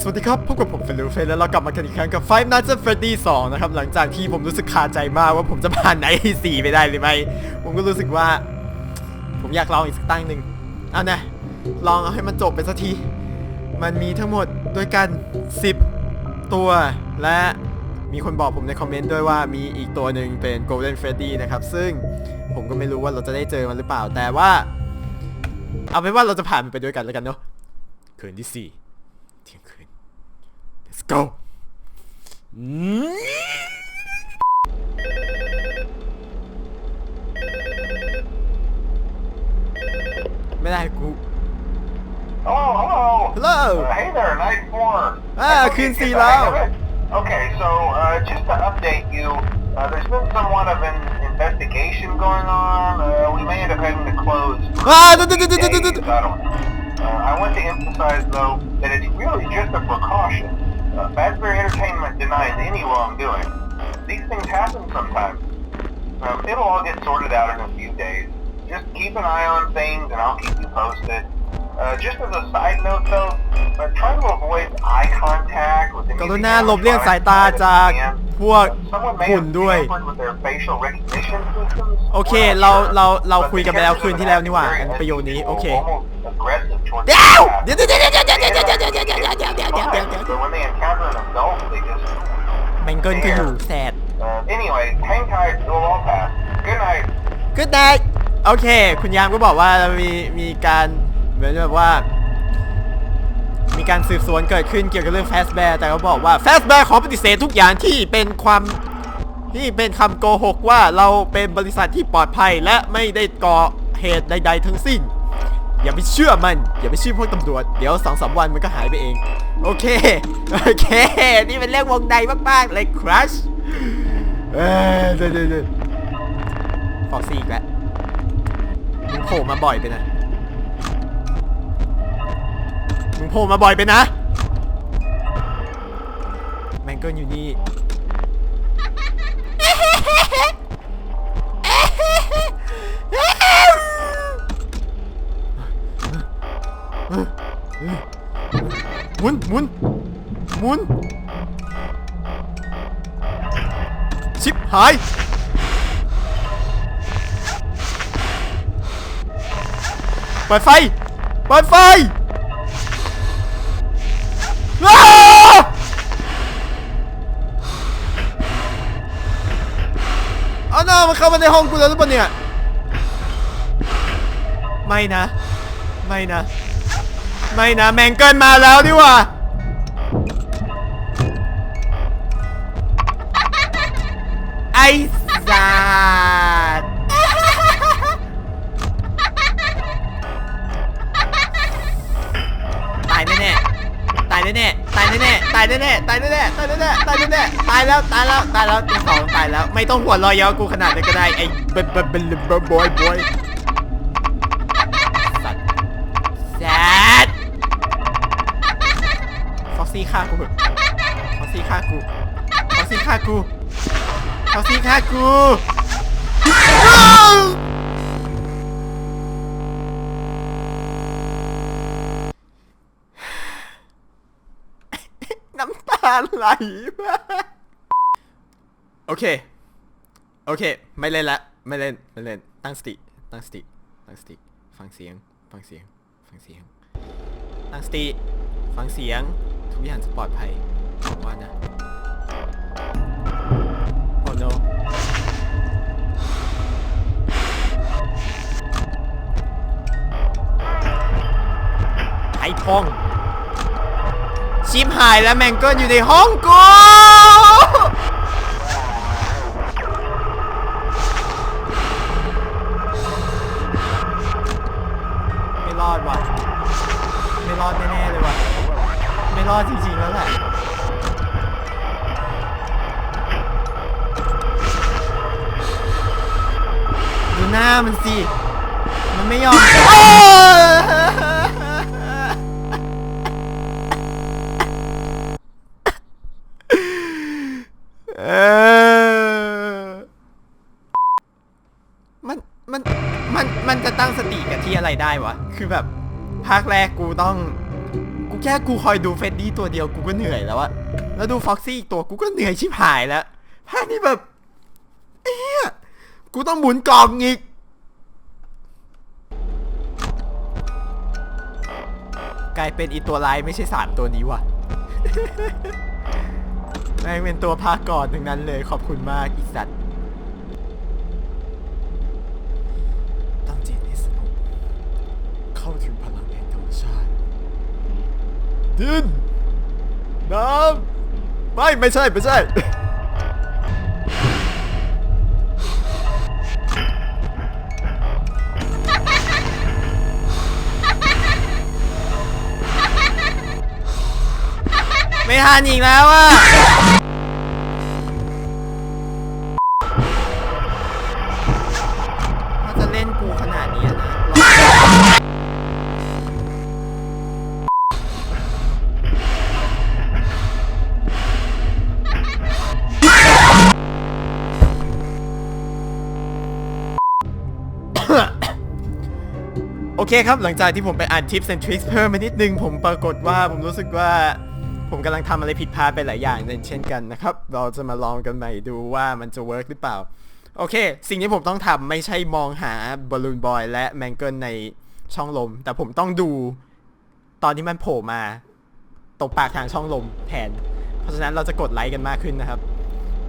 สวัสดีครับ พบกับผมเฟลูเฟนแล้วเรากลับมากันอีกครั้งกับ Five Nights at Freddy 2 นะครับ หลังจากที่ผมรู้สึกคาใจมากว่าผมจะผ่านไหนสี่ไปได้หรือไม่ ผมก็รู้สึกว่า ผมอยากลองอีกสักตั้งหนึ่งเอานะ ลองเอาให้มันจบไปสักที มันมีทั้งหมดด้วยกัน 10 ตัว และมีคนบอกผมในคอมเมนต์ด้วยว่ามีอีกตัวหนึ่งเป็น Golden Freddy นะครับ ซึ่งผมก็ไม่รู้ว่าเราจะได้เจอมันหรือเปล่า แต่ว่า เอาเป็นว่าเราจะผ่านมันไปด้วยกันแล้วกันเนาะคืนที่สี่ let's go อืมไม่ได้กู Oh, hello. Hello. Uh, hey there, night four. Ah, Okay, couldn't see yes, I loud. have it. Okay, so uh, just to update you, uh, there's been somewhat of an investigation going on. Uh, we may end up having to close. for Ah, a duh, duh, duh, duh, duh, few duh, days. duh. I don't know. Uh, I want to emphasize, though, that it's really just a precaution. Uh, Fazbear Entertainment denies any wrongdoing. These things happen sometimes. Um, it'll all get sorted out in a few days. Just keep an eye on things, and I'll keep you posted. Uh, just as a side note, though, uh, try to avoid eye contact with ก anything รุณาหลบเลี่ยงสายตา outside จาก if you can. พวกหุ่นด้วย โอเคเราเราเราคุยกันไปแล้วคืนที่แล้วนี่หว่าอันประโยคนี้โอเคเดี๋ยวเดี๋ยวเดี๋ยวเดี๋ยวเดี๋ยวเดี๋ยวเดี๋ยวเดี๋ยวเดี๋ยวเดี๋ยวเดี๋ยวเดี๋ยวเดี๋ยวเดี๋ยวเดี๋ยวแบงเกิเด็ดยู่แเด Good night โอเค คุณยามก็บอกว่ามีมีการเหมือนแบบว่า มีการสืบสวนเกิดขึ้นเกี่ยวกับเรื่อง Fast Bear แต่เขาบอกว่า Fast Bear ขอปฏิเสธทุกอย่างที่เป็นความที่เป็นคำโกหกว่าเราเป็นบริษัทที่ปลอดภัยและไม่ได้ก่อเหตุใด ๆ ทั้งสิ้น อย่าไปเชื่อมัน อย่าไปเชื่อพวกตำรวจ เดี๋ยวสองสามวันมันก็หายไปเอง โอเค โอเค นี่เป็นเรื่องวงในมากๆเลยครัชเออเดี๋ยวเดี๋ยวฟอกซี่อีกแล้วมึงโผล่มาบ่อยไปนะ มึงโผล่มาบ่อยไปนะ แมงเกิลอยู่นี่ หมุนหมุนหมุน ชิบหาย เปิดไฟ เปิดไฟ เอาหน้ามันเข้ามาในห้องกูแล้วหรือเปล่าเนี่ย ไม่นะ ไม่นะ ไม่นะ แมงเกิลมาแล้วดิว่าไอ้สัต แน่ๆตายแน่ๆตายแน่ๆตายแน่ๆตายแน่ๆตายแน่ๆตายแล้วตายแล้วตายแล้วตัวสองตายแล้วไม่ต้องหัวเรอยยอกูขนาดนั้นก็ได้ไอ้เบบเบบเบบอยบอยสัตว์แซดฟ็อกซี่ฆ่ากูฟ็อกซี่ฆ่ากูฟ็อกซี่ฆ่ากูเขาสิค่ะกูาไหลาโอเค โอเค ไม่เล่นละ ไม่เล่น ไม่เล่น ตั้งสติ ตั้งสติ ตั้งสติ ฟังเสียง ฟังเสียง ฟังเสียง ตั้งสติ ฟังเสียง ทุกอย่างจะปลอดภัยว่านะ Oh no ไอ้พอง ชิมหายแล้วแมงเกิลอยู่ในห้องกู ไม่รอดว่ะ ไม่รอดแน่ๆเลยว่ะ ไม่รอดจริงๆแล้วแหละดูหน้ามันสิ มันไม่ยอม มัน มัน มัน มันจะตั้งสติกับที่อะไรได้วะ คือแบบ ภาคแรกกูต้อง กูแค่กูคอยดูเฟดดี้ตัวเดียวกูก็เหนื่อยแล้วอะแล้วดูฟ็อกซี่อีกตัวกูก็เหนื่อยชิบหายแล้ว ภาคนี้แบบ เอ๊ะกูต้องหมุนกล่องอีก กลายเป็นอีตัวร้ายไม่ใช่สามตัวนี้ว่ะ แม่งเป็นตัวภาคก่อนทั้งนั้นเลยขอบคุณมากอีสัตว์ตั้งจิตให้สงบเข้าถึงพลังแห่งธรรมชาติ ดิน น้ำ ไม่ ไม่ใช่ ไม่ใช่ ไม่ทันอีกแล้วอะถ้าจะเล่นกูขนาดนี้นะโอเคครับ หลังจากที่ผมไปอ่านทิป and tricks เพิ่มมานิดนึง ผมปรากฏว่าผมรู้สึกว่า ผมกำลังทำอะไรผิดพลาดไปหลายอย่างเช่นกันนะครับ เราจะมาลองกันใหม่ดูว่ามันจะเวิร์กหรือเปล่า โอเค สิ่งที่ผมต้องทำไม่ใช่มองหาบอลลูนบอยและแมงเกิลในช่องลม แต่ผมต้องดูตอนที่มันโผล่มาตรงปากทางช่องลมแทน เพราะฉะนั้นเราจะกดไลค์กันมากขึ้นนะครับ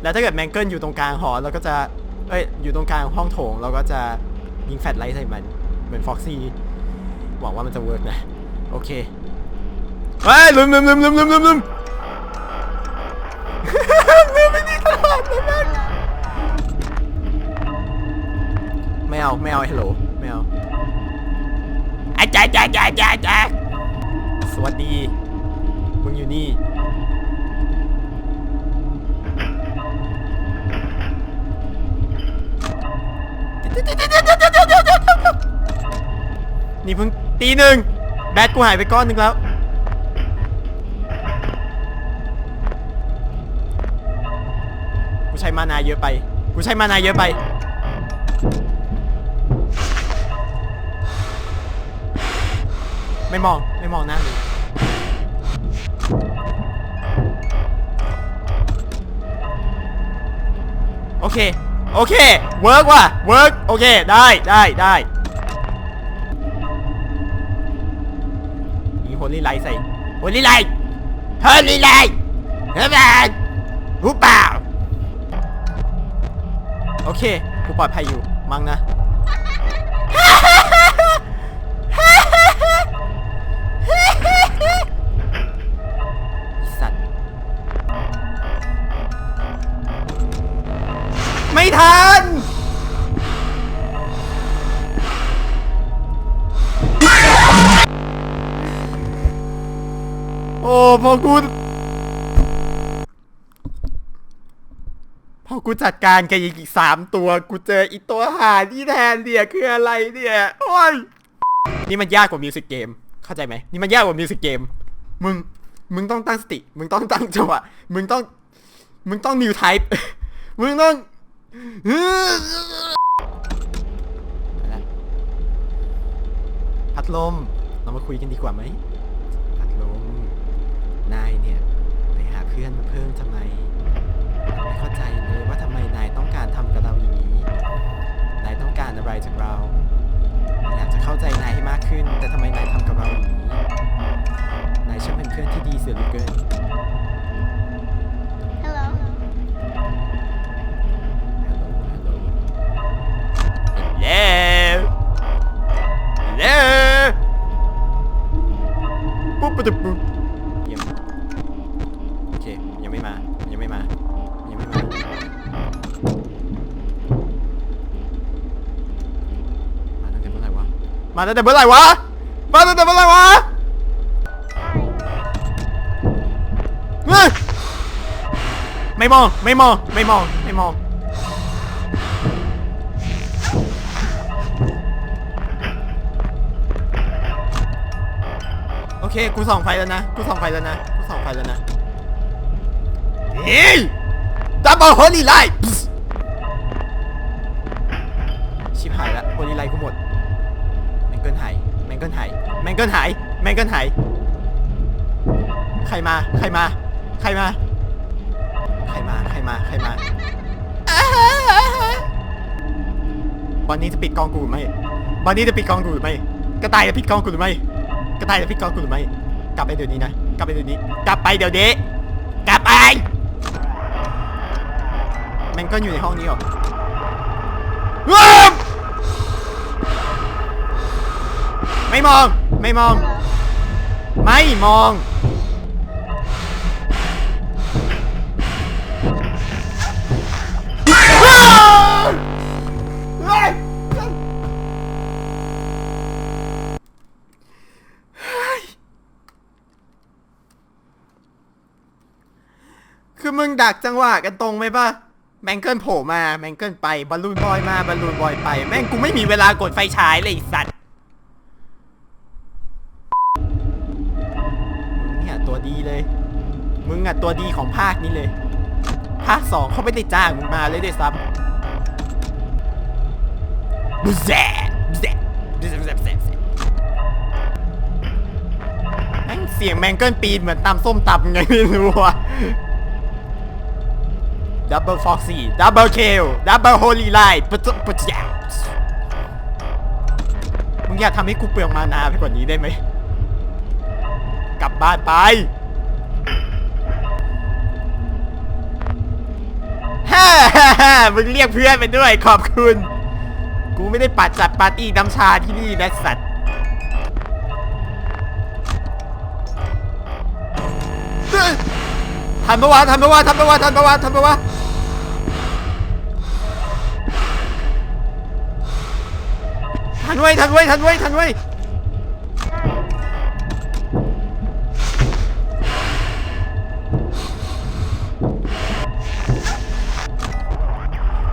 แล้วถ้าเกิดแมงเกิลอยู่ตรงกลางหอเราก็จะ เอ้ย อยู่ตรงกลางห้องโถง เราก็จะยิงแฟลชไลท์ใส่มัน เหมือนฟ็อกซี่ หวังว่ามันจะเวิร์กนะ โอเค เฮ้ยลืมลืมลืมลืมลืมลืมลืมลืมไม่ดีตลอดเลยนะไม่เอาไม่เอาฮัลโหลไม่เอาอาจารย์อาจารย์อาจารย์อาจารย์สวัสดี มึงอยู่นี่นี่เพิ่งตีหนึ่งแบตกูหายไปก้อนหนึ่งแล้ว ใช้มานาเยอะไป กูใช้มานาเยอะไปไม่มองไม่มองหน้าโอเค โอเค เวิร์กว่ะเวิร์กโอเค ได้ได้ได้มีโฮลี่ไลท์ใส่โฮลี่ไลท์โฮลี่ไลท์เฮ้ยแมนหูเปล่า โอเค กูปลอดภัยอยู่ มั้งนะ อีสัตว์ ไม่ทัน โอ้พอกู พอกู จัดการกับอีกสามตัว กูเจออีตัวหาที่แทนเนี่ยคืออะไรเนี่ยโอ้ยนี่มันยากกว่ามิวสิกเกมเข้าใจไหมนี่มันยากกว่ามิวสิกเกมมึงมึงต้องตั้งสติ มึงต้องตั้งจังหวะมึงต้อง มึงต้องนิวไทป์มึงต้องพัดลม เรามาคุยกันดีกว่าไหมพัดลม นายเนี่ย ไปหาเพื่อนมาเพิ่มทำไม มาตั้งแต่เมื่อไหร่วะ มาตั้งแต่เมื่อไหร่วะไม่มอง ไม่มอง ไม่มอง ไม่มอง โอเค กูส่องไฟแล้วนะ กูส่องไฟแล้วนะ กูส่องไฟแล้วนะ เฮ้ยดับเบิลโฮลี่ไลท์ กิลหายแมงเกิลหายแมงเกิลหาย ใครมา ใครมา ใครมา ใครมา ใครมา ใครมาบอนนี่จะปิดกองกูหรือไม่บอนนี่จะปิดกองกูหรือไม่ กระต่ายจะปิดกองกูหรือไม่ กระต่ายจะปิดกองกูหรือไม่ กลับไปเดี๋ยวนี้นะ กลับไปเดี๋ยวนี้ กลับไปเดี๋ยวนี้ กลับไป แมงเกิลอยู่ในห้องนี้หรอ ไม่มอง ไม่มอง ไม่มอง คือมึงดักจังหวะกันตรงไหมปะแมงเกิลโผล่มา แมงเกิลไปบอลลูนบอยมาบอลลูนบอยไป แม่งกูไม่มีเวลากดไฟฉายเลยสัตว มึงอะตัวดีของภาคนี้เลย ภาคสองเขาไม่ได้จ้างมึงมาเลยด้วยซ้ำบูแซ่บูแซ่บูแซ่บูแซบูแซ่งเสียงแมงก้อนปีนเหมือนตำส้มตับไงไม่รู้อะดับเบิลฟ็อกซี่ดับเบิลเคลดับเบิลโฮลีไลท์ปุ๊บปุ๊บแมึงอย่าทำให้กูเปลืองมานาไปกว่านี้ได้ไหม กลับบ้านไปามึงเรียกเพื่อนไปด้วยขอบคุณ กูไม่ได้ปัดจัดปาร์ตี้น้ำชาที่นี่นะสัตว์ทันปะวะทันปะวะทันปะวะทันปะวะทันปะวะทันไว้ทันไว้ทันไว้ทันไว้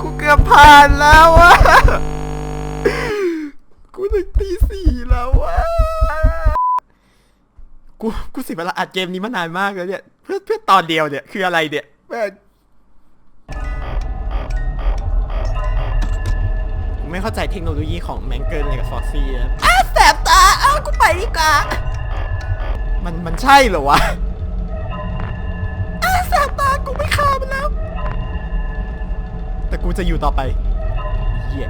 กูเกือบผ่านแล้วอะกูถึงตีสี่แล้วอะกูกูเสิเวลาอัดเกมนี้มานานมากแล้วเนี่ย เพื่อเพื่อตอนเดียวเนี่ย คืออะไรเนี่ยแม่งกูไม่เข้าใจเทคโนโลยีของแมงเกิลเลยกับฟ็อกซี่อะอ้าแสบตา เอ้ากูไปดีกว่า มันมันใช่เหรอวะ แต่กูจะอยู่ต่อไปเหี้ย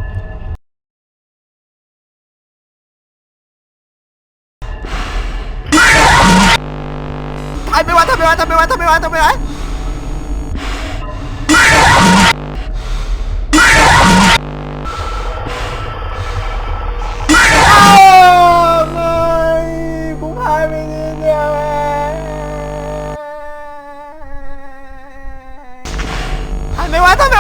ทำไม่ไหวทำไม่ไหวทำไม่ไหวทำไม่ไหวทำไม่ไหว ทำไม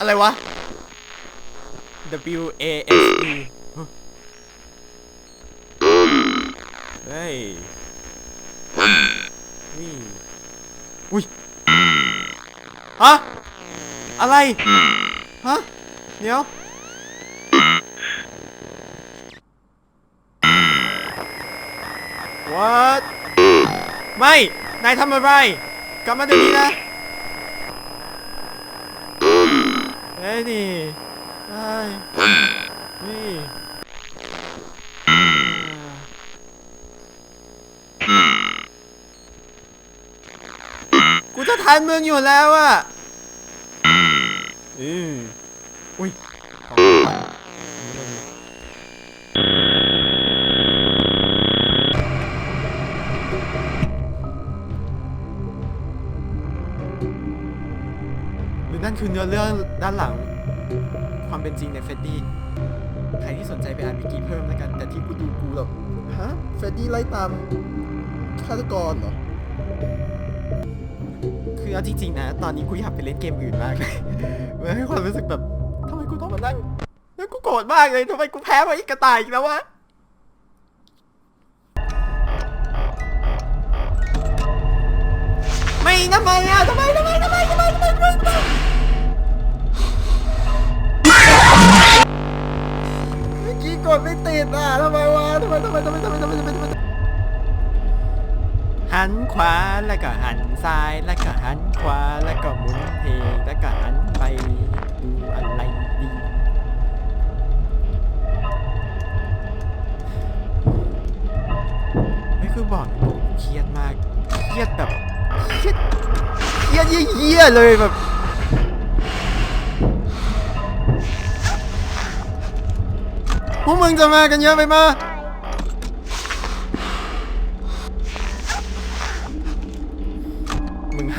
อะไรวะ W A S E ฮะอะไรฮะเดี๋ยว what ไม่ นายทำอะไร กลับมาเดี๋ยวนี้นะ เฮ้ยนี่เฮ้นี่กูจะทันมึงอยู่แล้วอะ อืออุ้ยหรือนั่นคือเนื้อเรื่องด้านหลัง ความเป็นจริงในเฟดดี้ใครที่สนใจไปอ่านวิกิเพิ่มแล้วกัน แต่ที่กูดูกูแบบฮะเฟดดี้ไล่ตามฆาตกรเหรอคือ เอาจริงๆนะ ตอนนี้กูอยากไปเล่นเกมอื่นมากเลยมันให้ความรู้สึกแบบทำไมกูต้องมานั่งแล้วกูโกรธมากเลยทำไมกูแพ้มาอีกกระต่ายอีกแล้ววะไม่ทำไมอะทำไมทำไมทำไมทำไมทำไมทำไมทำไมเมื่อกี้กดไม่ติดอะทำไมวะทำไมทำไมทำไมทำไมทำไมทำไมทำไม หันขวาแล้วก็หันซ้ายแล้วก็หันขวาแล้วก็หมุนเพลงแล้วก็หันไปดูอะไรดีไม่คือบอกตรงเครียดมากเครียดแบบเครียดเครียดเยี่ยๆเลยแบบพวกมึงจะมากันเยอะไปมา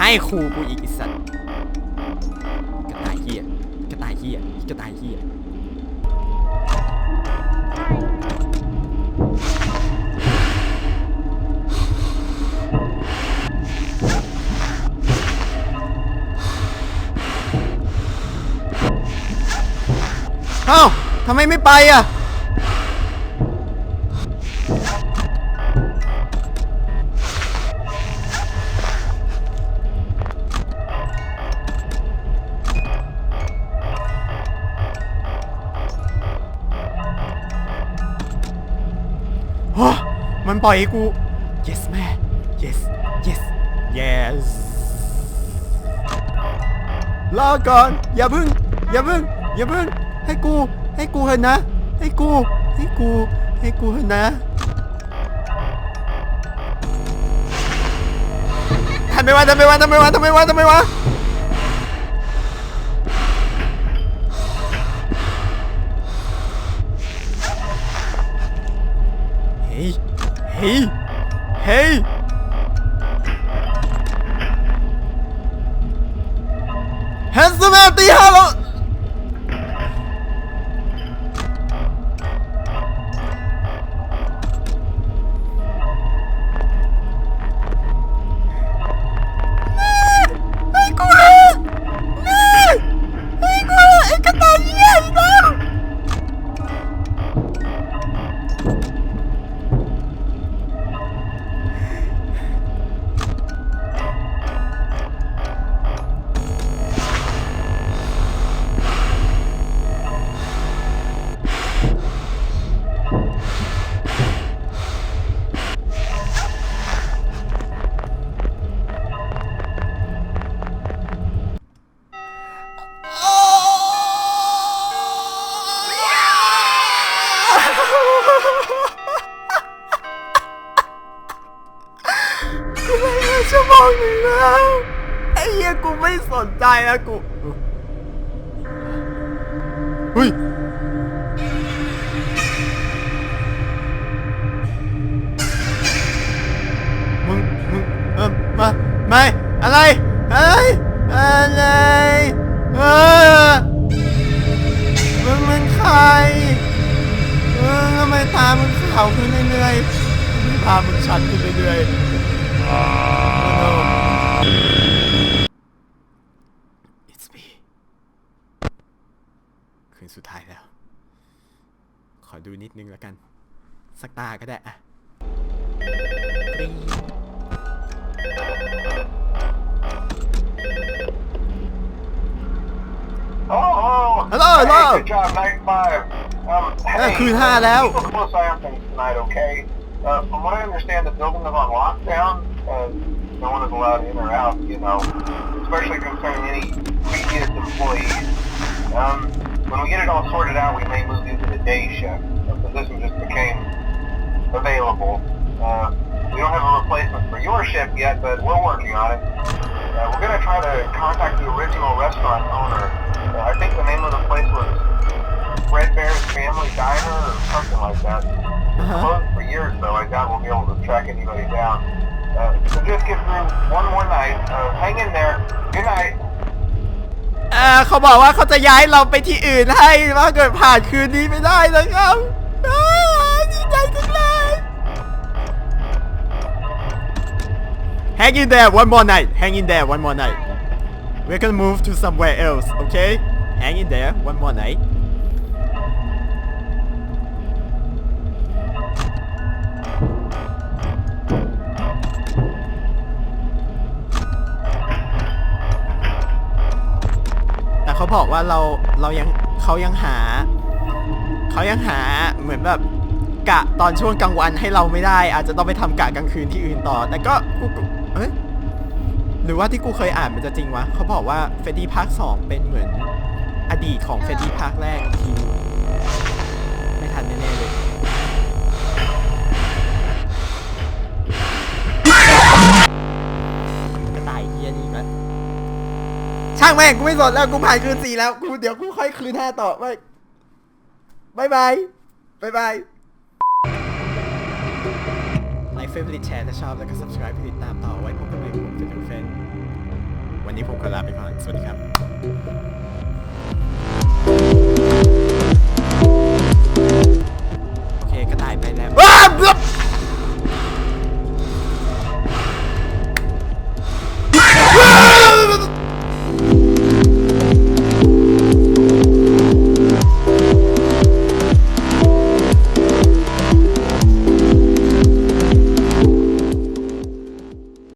ให้ครูกูอีกไอสัตว์กระต่ายเหี้ยกระต่ายเหี้ยกระต่ายเหี้ยเอ้าทำไมไม่ไปอะ ปล่อยให้กู yes แม่ yes yes yes รอก่อน อย่าพึ่ง อย่าพึ่ง อย่าพึ่ง ให้กู ให้กูเถอะนะ ให้กู ให้กู ให้กูเถอะนะทำไมวะทำไมวะทำไมวะทำไมวะทำไมวะ เฮ้ยเฮ้ กูไม่ได้ชั่วโมงหนึ่งแล้วไอ้เหี้ยกูไม่สนใจแล้วกูเฮ้ยมึงมึงเออมาไม่อะไรอะไรอะไรเออมึงเป็นใคร ตามึงขาวขึ้นเรื่อยๆตามึงชัดขึ้นเรื่อยๆ It's me คืนสุดท้ายแล้ว ขอดูนิดนึงแล้วกัน สักตาก็ได้อะกรี๊ด Oh, Hello, hello. Hey, good job, night five. Um, เออ hey, คืนห้าแล้ว keep a close eye on things tonight, okay? Uh, from what I understand, the building is on lockdown. Uh, no one is allowed in or out, you know, especially concerning any previous employees. Um, when we get it all sorted out, we may move you to the day shift. The position just became available. Uh, we don't have a replacement for your shift yet, but we're working on it. Uh, we're gonna try to contact the original restaurant owner. Uh, I think the name of the place was Red Bear's Family Diner or something like that. It's Uh-huh. closed for years, though. I doubt we'll be able to track anybody down. Uh, so just get through one more night. Uh, hang in there. Good night. เออเขาบอกว่าเขาจะย้ายเราไปที่อื่นให้ว่าเกิดผ่านคืนนี้ไม่ได้นะครับอ้าวดีใจจังเลย Hang in there one more night. Hang in there one more night. We're gonna move to somewhere else, okay? Hang in there one more night. บอกว่าเราเรายังเขายังหาเขายังหาเหมือนแบบกะตอนช่วงกลางวันให้เราไม่ได้ อาจจะต้องไปทำกะกลางคืนที่อื่นต่อ แต่ก็กูเอ้ยหรือว่าที่กูเคยอ่านมันจะจริงวะเขาบอกว่าเฟดดี้ภาคสองเป็นเหมือนอดีตของเฟดดี้ภาคแรกอีกทีไม่ทันแน่ๆเลย ช่างแม่งกูไม่สนแล้วกูผ่านคืนสี่แล้วกูเดี๋ยวกูค่อยคืนห้าต่อไม่บายบายบายบายไลฟ์เฟซบุ๊กแชร์ถ้าชอบแล้วก็ subscribe ติดตามต่อไว้พบกันใหม่ผมจะเป็นเฟนวันนี้ผมขอลาไปก่อน สวัสดีครับโอเค กระต่ายไปแล้ว